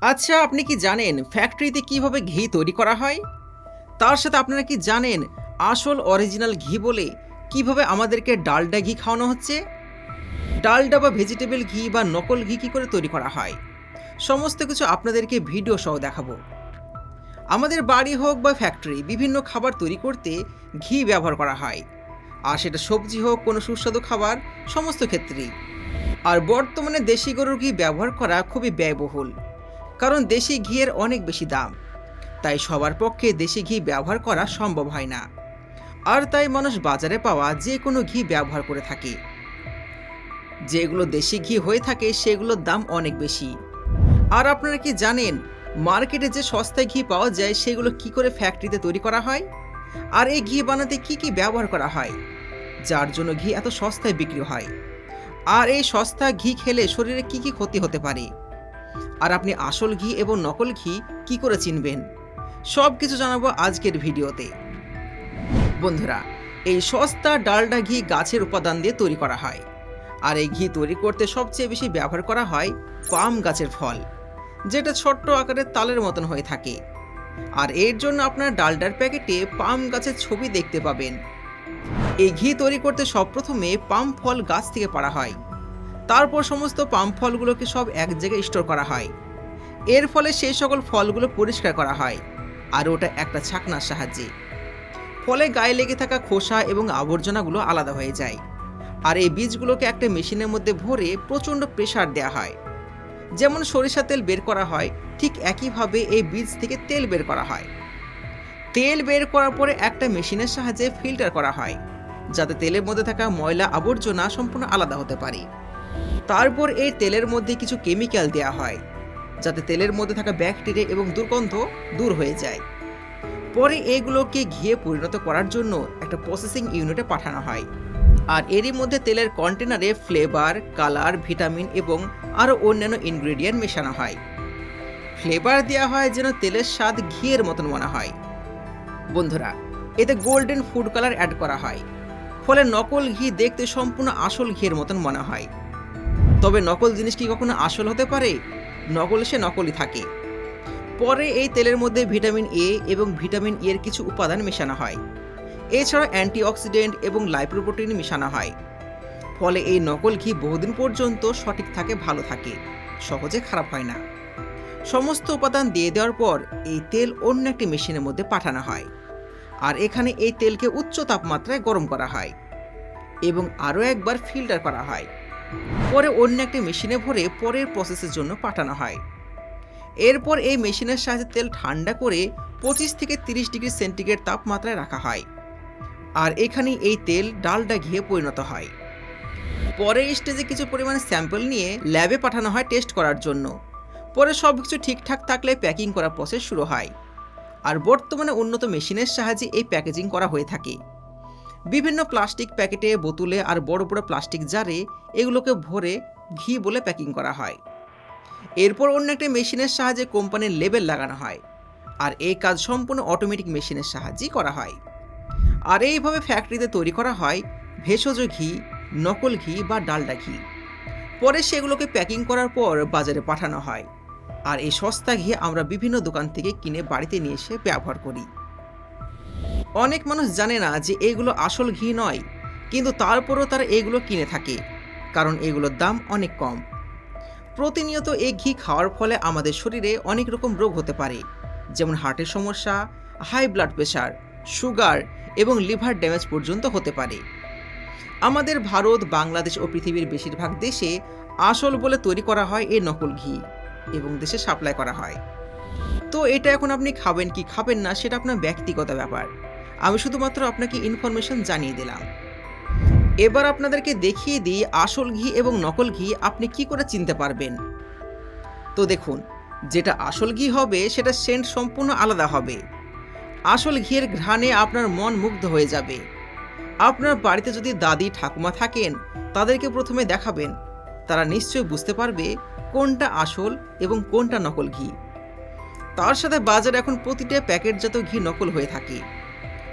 আচ্ছা আপনি কি জানেন ফ্যাক্টরিতে কীভাবে ঘি তৈরি করা হয়? তার সাথে আপনারা কি জানেন আসল অরিজিনাল ঘি বলে কীভাবে আমাদেরকে ডালডা ঘি খাওয়ানো হচ্ছে? ডালডা বা ভেজিটেবল ঘি বা নকল ঘি কী করে তৈরি করা হয়? সমস্ত কিছু আপনাদেরকে ভিডিও সহ দেখাবো। আমাদের বাড়ি হোক বা ফ্যাক্টরি, বিভিন্ন খাবার তৈরি করতে ঘি ব্যবহার করা হয়। আর সেটা সবজি হোক, কোনো সুস্বাদু খাবার, সমস্ত ক্ষেত্রেই। আর বর্তমানে দেশি গরুর ঘি ব্যবহার করা খুবই ব্যয়বহুল। কারণ দেশি ঘিয়ের অনেক বেশি দাম। তাই সবার পক্ষে দেশি ঘি ব্যবহার করা সম্ভব হয় না। আর তাই মানুষ বাজারে পাওয়া যে কোনো ঘি ব্যবহার করে থাকে। যেগুলো দেশি ঘি হয়ে থাকে, সেগুলোর দাম অনেক বেশি। আর আপনারা কি জানেন, মার্কেটে যে সস্তায় ঘি পাওয়া যায়, সেগুলো কি করে ফ্যাক্টরিতে তৈরি করা হয়? আর এই ঘি বানাতে কি কি ব্যবহার করা হয়? যার জন্য ঘি এত সস্তায় বিক্রি হয়? আর এই সস্তা ঘি খেলে শরীরে কি কি ক্ষতি হতে পারে? আর আপনি আসল ঘি এবং নকল ঘি কি করে চিনবেন? সব কিছু জানাব আজকের ভিডিওতে। বন্ধুরা, এই সস্তা ডালডা ঘি গাছের উপাদান দিয়ে তৈরি করা হয়। আর এই ঘি তৈরি করতে সবচেয়ে বেশি ব্যবহার করা হয় পাম গাছের ফল, যেটা ছোট্ট আকারের তালের মতন হয়ে থাকে। আর এর জন্য আপনার ডালডার প্যাকেটে পাম গাছের ছবি দেখতে পাবেন। এই ঘি তৈরি করতে সবপ্রথমে পাম ফল গাছ থেকে পাড়া হয়। তারপর সমস্ত পাম ফলগুলোকে সব এক জায়গায় স্টোর করা হয়। এর ফলে সেই সকল ফলগুলো পরিষ্কার করা হয়, আর ওটা একটা ছাকনার সাহায্যে। ফলে গায়ে লেগে থাকা খোসা এবং আবর্জনাগুলো আলাদা হয়ে যায়, আর এই বীজগুলোকে একটা মেশিনের মধ্যে ভরে প্রচণ্ড প্রেসার দেওয়া হয়। যেমন সরিষা তেল বের করা হয়, ঠিক একইভাবে এই বীজ থেকে তেল বের করা হয়। তেল বের করার পরে একটা মেশিনের সাহায্যে ফিল্টার করা হয়, যাতে তেলের মধ্যে থাকা ময়লা আবর্জনা সম্পূর্ণ আলাদা হতে পারে। তারপর এই তেলের মধ্যে কিছু কেমিক্যাল দেওয়া হয়, যাতে তেলের মধ্যে থাকা ব্যাকটেরিয়া এবং দুর্গন্ধ দূর হয়ে যায়। পরে এগুলোকে ঘিয়ে পরিণত করার জন্য একটা প্রসেসিং ইউনিটে পাঠানো হয়। আর এরই মধ্যে তেলের কন্টেনারে ফ্লেভার কালার ভিটামিন এবং আরও অন্যান্য ইনগ্রেডিয়েন্ট মেশানো হয়। ফ্লেভার দেওয়া হয় যেন তেলের স্বাদ ঘিয়ের মতন মনে হয়। বন্ধুরা, এতে গোল্ডেন ফুড কালার অ্যাড করা হয়, ফলে নকল ঘি দেখতে সম্পূর্ণ আসল ঘিয়ের মতন মনে হয়। তবে নকল জিনিস কি কখনো আসল হতে পারে? নকল সে নকলই থাকে। পরে এই তেলের মধ্যে ভিটামিন এ এবং ভিটামিন ই এর কিছু উপাদান মেশানো হয়। এছাড়া অ্যান্টিঅক্সিডেন্ট এবং লাইপ্রোপ্রোটিন মেশানো হয়। ফলে এই নকল ঘি বহুদিন পর্যন্ত সঠিক থাকে, ভালো থাকে, সহজে খারাপ হয় না। সমস্ত উপাদান দিয়ে দেওয়ার পর এই তেল অন্য একটি মেশিনের মধ্যে পাঠানো হয়। আর এখানে এই তেলকে উচ্চ তাপমাত্রায় গরম করা হয় এবং আরও একবার ফিল্টার করা হয়। পরে অন্য একটি মেশিনে ভরে পরের প্রসেসের জন্য পাঠানো হয়। এরপর এই মেশিনের সাহায্যে তেল ঠান্ডা করে পঁচিশ থেকে তিরিশ ডিগ্রি সেন্টিগ্রেড তাপমাত্রায় রাখা হয়। আর এখানেই এই তেল ডালডা ঘিয়ে পরিণত হয়। পরের স্টেজে কিছু পরিমাণ স্যাম্পল নিয়ে ল্যাবে পাঠানো হয় টেস্ট করার জন্য। পরে সব কিছু ঠিকঠাক থাকলে প্যাকিং করার প্রসেস শুরু হয়। আর বর্তমানে উন্নত মেশিনের সাহায্যে এই প্যাকেজিং করা হয়ে থাকে। বিভিন্ন প্লাস্টিক প্যাকেটে, বোতলে আর বড় বড় প্লাস্টিক জারে এগুলোকে ভরে ঘি বলে প্যাকিং করা হয়। এরপর অন্য একটা মেশিনের সাহায্যে কোম্পানির লেবেল লাগানো হয় আর এই কাজ সম্পূর্ণ অটোমেটিক মেশিনের সাহায্যেই করা হয়। আর এইভাবে ফ্যাক্টরিতে তৈরি করা হয় ভেষজ ঘি, নকল ঘি বা ডালডা ঘি। পরে সেগুলোকে প্যাকিং করার পর বাজারে পাঠানো হয়। আর এই সস্তা ঘি আমরা বিভিন্ন দোকান থেকে কিনে বাড়িতে নিয়ে এসে ব্যবহার করি। অনেক মানুষ জানে না যে এগুলো আসল ঘি নয়, কিন্তু তারপরও তারা এগুলো কিনে থাকে, কারণ এগুলোর দাম অনেক কম। প্রতিনিয়ত এই ঘি খাওয়ার ফলে আমাদের শরীরে অনেক রকম রোগ হতে পারে, যেমন হার্টের সমস্যা, হাই ব্লাড প্রেশার, সুগার এবং লিভার ড্যামেজ পর্যন্ত হতে পারে। আমাদের ভারত, বাংলাদেশ ও পৃথিবীর বেশিরভাগ দেশে আসল বলে তৈরি করা হয় এই নকল ঘি এবং দেশে সাপ্লাই করা হয়। তো এটা এখন আপনি খাবেন কি খাবেন না, সেটা আপনার ব্যক্তিগত ব্যাপার। আমি শুধুমাত্র আপনাকে ইনফরমেশন জানিয়ে দিলাম। এবার আপনাদেরকে দেখিয়ে দিই আসল ঘি এবং নকল ঘি আপনি কি করে চিনতে পারবেন। তো দেখুন, যেটা আসল ঘি হবে, সেটা সেন্ট সম্পূর্ণ আলাদা হবে। আসল ঘিয়ের ঘ্রাণে আপনার মন মুগ্ধ হয়ে যাবে। আপনার বাড়িতে যদি দাদি, ঠাকুমা থাকেন, তাদেরকে প্রথমে দেখাবেন। তারা নিশ্চয়ই বুঝতে পারবে কোনটা আসল এবং কোনটা নকল ঘি। তার সাথে বাজারে এখন প্রতিটা প্যাকেটজাত ঘি নকল হয়ে থাকে।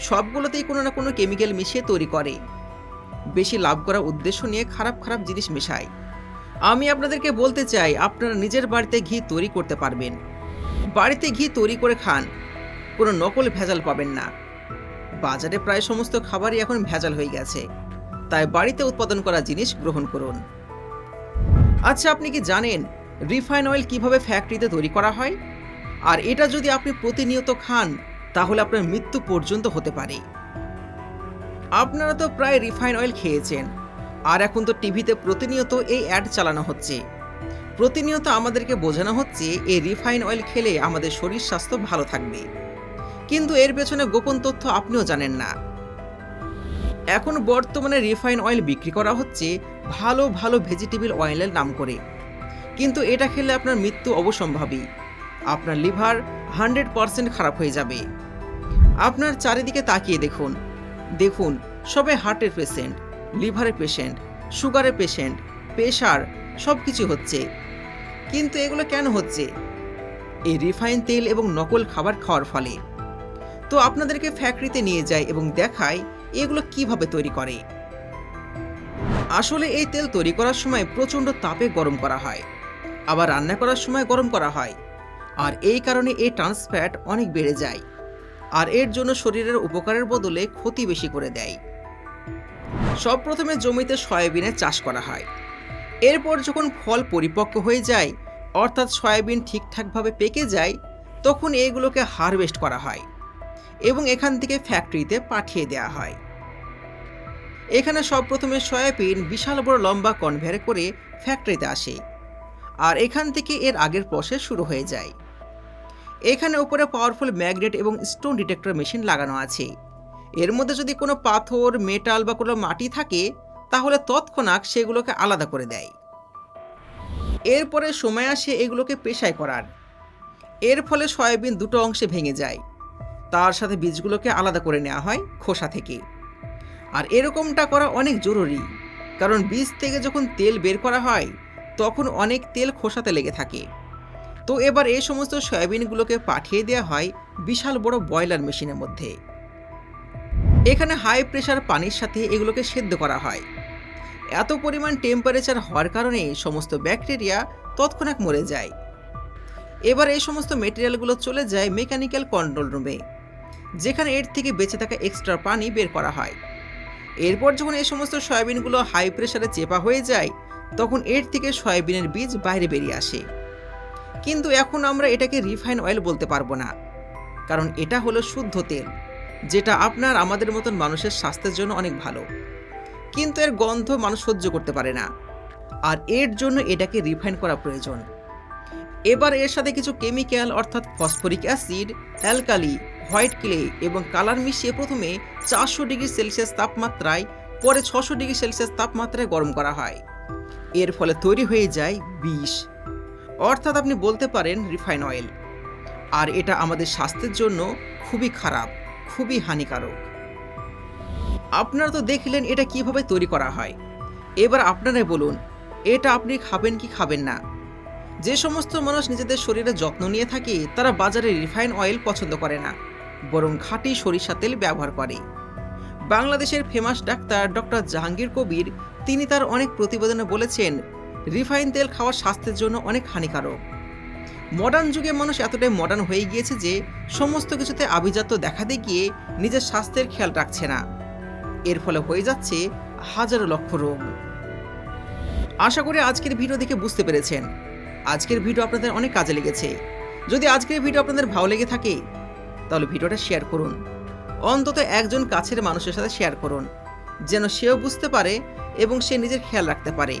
সবগুলোতেই কোনো না কোনো কেমিক্যাল মিশিয়ে তৈরি করে। বেশি লাভ করার উদ্দেশ্য নিয়ে খারাপ খারাপ জিনিস মেশায়। আমি আপনাদেরকে বলতে চাই, আপনারা নিজের বাড়িতে ঘি তৈরি করতে পারবেন। বাড়িতে ঘি তৈরি করে খান, কোনো নকল ভেজাল পাবেন না। বাজারে প্রায় সমস্ত খাবারই এখন ভেজাল হয়ে গেছে। তাই বাড়িতে উৎপাদন করা জিনিস গ্রহণ করুন। আচ্ছা আপনি কি জানেন রিফাইন অয়েল কীভাবে ফ্যাক্টরিতে তৈরি করা হয়? আর এটা যদি আপনি প্রতিনিয়ত খান তাহলে আপনার মৃত্যু পর্যন্ত হতে পারে। আপনারা তো প্রায় রিফাইন অয়েল খেয়েছেন। আর এখন তো টিভিতে প্রতিনিয়ত এই অ্যাড চালানো হচ্ছে। প্রতিনিয়ত আমাদেরকে বোঝানো হচ্ছে, এই রিফাইন অয়েল খেলে আমাদের শরীর স্বাস্থ্য ভালো থাকবে। কিন্তু এর পেছনে গোপন তথ্য আপনিও জানেন না। এখন বর্তমানে রিফাইন অয়েল বিক্রি করা হচ্ছে ভালো ভালো ভেজিটেবল অয়েলের নাম করে। কিন্তু এটা খেলে আপনার মৃত্যু অবসম্ভাবী। আপনার লিভার হান্ড্রেড পারসেন্ট খারাপ হয়ে যাবে। আপনার চারিদিকে তাকিয়ে দেখুন। দেখুন, সবে হার্টের পেশেন্ট, লিভারের পেশেন্ট, সুগারের পেশেন্ট, প্রেশার সব কিছু হচ্ছে। কিন্তু এগুলো কেন হচ্ছে? এই রিফাইন তেল এবং নকল খাবার খাওয়ার ফলে। তো আপনাদেরকে ফ্যাক্টরিতে নিয়ে যায় এবং দেখায় এগুলো কীভাবে তৈরি করে। আসলে এই তেল তৈরি করার সময় প্রচণ্ড তাপে গরম করা হয়। আবার রান্না করার সময় গরম করা হয়। আর এই কারণে এই ট্রান্সফ্যাট অনেক বেড়ে যায়। আর এর জন্য শরীরের উপকারের বদলে ক্ষতি বেশি করে দেয়। সব প্রথমে জমিতে সয়াবিনের চাষ করা হয়। এরপর যখন ফল পরিপক্ক হয়ে যায়, অর্থাৎ সয়াবিন ঠিকঠাকভাবে পেকে যায়, তখন এগুলোকে হারভেস্ট করা হয় এবং এখান থেকে ফ্যাক্টরিতে পাঠিয়ে দেওয়া হয়। এখানে সব প্রথমে সয়াবিন বিশাল বড় লম্বা কনভেয়ারে করে ফ্যাক্টরিতে আসে। আর এখান থেকে এর আগের প্রসেস শুরু হয়ে যায়। এখানে উপরে পাওয়ারফুল ম্যাগনেট এবং স্টোন ডিটেক্টর মেশিন লাগানো আছে। এর মধ্যে যদি কোনো পাথর মেটাল বা কোনো মাটি থাকে, তাহলে তৎক্ষণাৎ সেগুলোকে আলাদা করে দেয়। এরপরে সময় আসে এগুলোকে পেশায় করার। এর ফলে সয়াবিন দুটো অংশে ভেঙে যায়। তার সাথে বীজগুলোকে আলাদা করে নেওয়া হয় খোসা থেকে। আর এরকমটা করা অনেক জরুরি, কারণ বীজ থেকে যখন তেল বের করা হয়, তখন অনেক তেল খোসাতে লেগে থাকে। তো এবার এই সমস্ত সয়াবিনগুলোকে পাঠিয়ে দেওয়া হয় বিশাল বড় বয়লার মেশিনের মধ্যে। এখানে হাই প্রেশার পানির সাথে এগুলোকে সেদ্ধ করা হয়। এত পরিমাণ টেম্পারেচার হওয়ার কারণে সমস্ত ব্যাকটেরিয়া তৎক্ষণাৎ মরে যায়। এবার এই সমস্ত মেটেরিয়ালগুলো চলে যায় মেকানিক্যাল কন্ট্রোল রুমে যেখানে এর থেকে বেঁচে থাকা এক্সট্রা পানি বের করা হয়। এরপর যখন এই সমস্ত সয়াবিনগুলো হাই প্রেশারে চেপা হয়ে যায়, তখন এর থেকে সয়াবিনের বীজ বাইরে বেরিয়ে আসে। কিন্তু এখন আমরা এটাকে রিফাইন অয়েল বলতে পারব না। কারণ এটা হলো শুদ্ধ তেল, যেটা আপনার আমাদের মতন মানুষের স্বাস্থ্যের জন্য অনেক ভালো। কিন্তু এর গন্ধ মানুষ সহ্য করতে পারে না। আর এর জন্য এটাকে রিফাইন করা প্রয়োজন। এবার এর সাথে কিছু কেমিক্যাল অর্থাৎ phosphoric acid, alkali, white clay এবং কালার মিশিয়ে প্রথমে চারশো ডিগ্রি সেলসিয়াস তাপমাত্রায়, পরে ছশো ডিগ্রি সেলসিয়াস তাপমাত্রায় গরম করা হয়। এর ফলে তৈরি হয়ে যায় বিষ। অর্থাৎ আপনি বলতে পারেন রিফাইন অয়েল। আর এটা আমাদের স্বাস্থ্যের জন্য খুবই খারাপ, খুবই হানিকারক। আপনারা তো দেখলেন এটা কীভাবে তৈরি করা হয়। এবার আপনারাই বলুন, এটা আপনি খাবেন কি খাবেন না? যে সমস্ত মানুষ নিজেদের শরীরের যত্ন নিয়ে থাকে, তারা বাজারে রিফাইন অয়েল পছন্দ করে না, বরং খাঁটি সরিষা তেল ব্যবহার করে। বাংলাদেশের famous doctor doctor Jahangir Kabir, তিনি তার অনেক প্রতিবেদনে বলেছেন রিফাইন তেল খাওয়া স্বাস্থ্যের জন্য অনেক হানিকারক। মডার্ন যুগে মানুষ এতটাই মডার্ন হয়ে গিয়েছে যে, সমস্ত কিছুতে আভিজাত্য দেখাতে গিয়ে নিজের স্বাস্থ্যের খেয়াল রাখছে না। এর ফলে হয়ে যাচ্ছে হাজারো লক্ষ রোগ। আশা করি আজকের ভিডিও দেখে বুঝতে পেরেছেন। আজকের ভিডিও আপনাদের অনেক কাজে লেগেছে। যদি আজকের ভিডিও আপনাদের ভালো লেগে থাকে, তাহলে ভিডিওটা শেয়ার করুন। অন্তত একজন কাছের মানুষের সাথে শেয়ার করুন, যেন সেও বুঝতে পারে এবং সে নিজের খেয়াল রাখতে পারে।